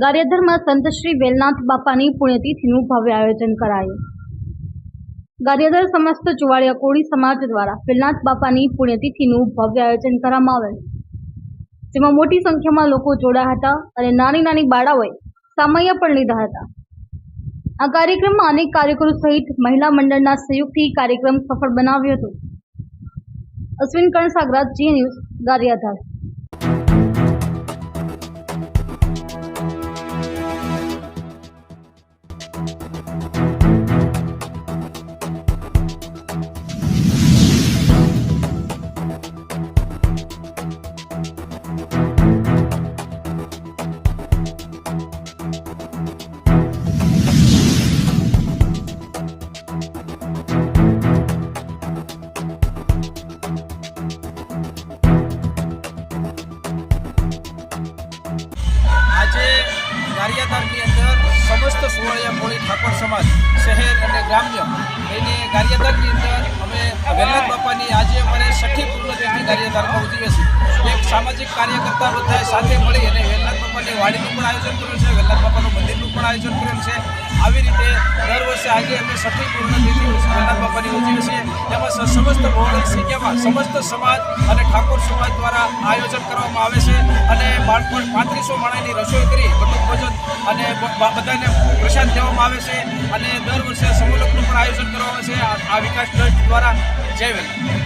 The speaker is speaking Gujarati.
ગારિયાધરમાં સંત શ્રી વેલનાથ બાપાની પુણ્યતિથિનું ભવ્ય આયોજન કરાયું. ગારિયાધર સમસ્ત ચુવાડિયા કોળી સમાજ દ્વારા વેલનાથ બાપાની પુણ્યતિથિનું ભવ્ય આયોજન કરવામાં આવેલ. જેમાં મોટી સંખ્યામાં લોકો જોડાયા હતા અને નાની નાની બાળાઓએ સામૈયા પણ લીધા હતા. આ કાર્યક્રમમાં અનેક કાર્યકરો સહિત મહિલા મંડળના સહયોગથી કાર્યક્રમ સફળ બનાવ્યો હતો. Ashwin Kansagara Zee news Gariyadhar. ગારિયાધારની અંદર સમસ્ત સુવાળિયા કોળી ઠાકોર સમાજ, શહેર અને ગ્રામ્ય એને ગારિયાધારની અંદર અમે વેલનાથ બાપાની આજે અમારે છઠ્ઠી પૂર્ણતિથિ ગારિયાધારમાં ઉજવીએ છીએ. એક સામાજિક કાર્યકર્તા બધાએ સાથે મળી અને વેલનાથ બાપાની વાડીનું પણ આયોજન કર્યું છે, વેલનાથ બાપાનું મંદિરનું પણ આયોજન કર્યું છે. આવી રીતે દર વર્ષે આજે અમે છઠ્ઠી પૂર્ણતિથિ વેલનાથ બાપાની ઉજવીએ છીએ. તેમાં સમસ્ત ભૌગોલિક સંખ્યામાં સમસ્ત સમાજ અને ઠાકોર સમાજ દ્વારા આયોજન કરવામાં આવે છે અને બાળપણ પાંત્રીસો માણસની રસોઈ કરી બધું અને બધાને પ્રસાદ દેવામાં આવે છે અને દર વર્ષે સમૂહ પણ આયોજન કરવામાં આવે છે. આ- વિકાસ ટ્રસ્ટ દ્વારા. જય વેલનાથ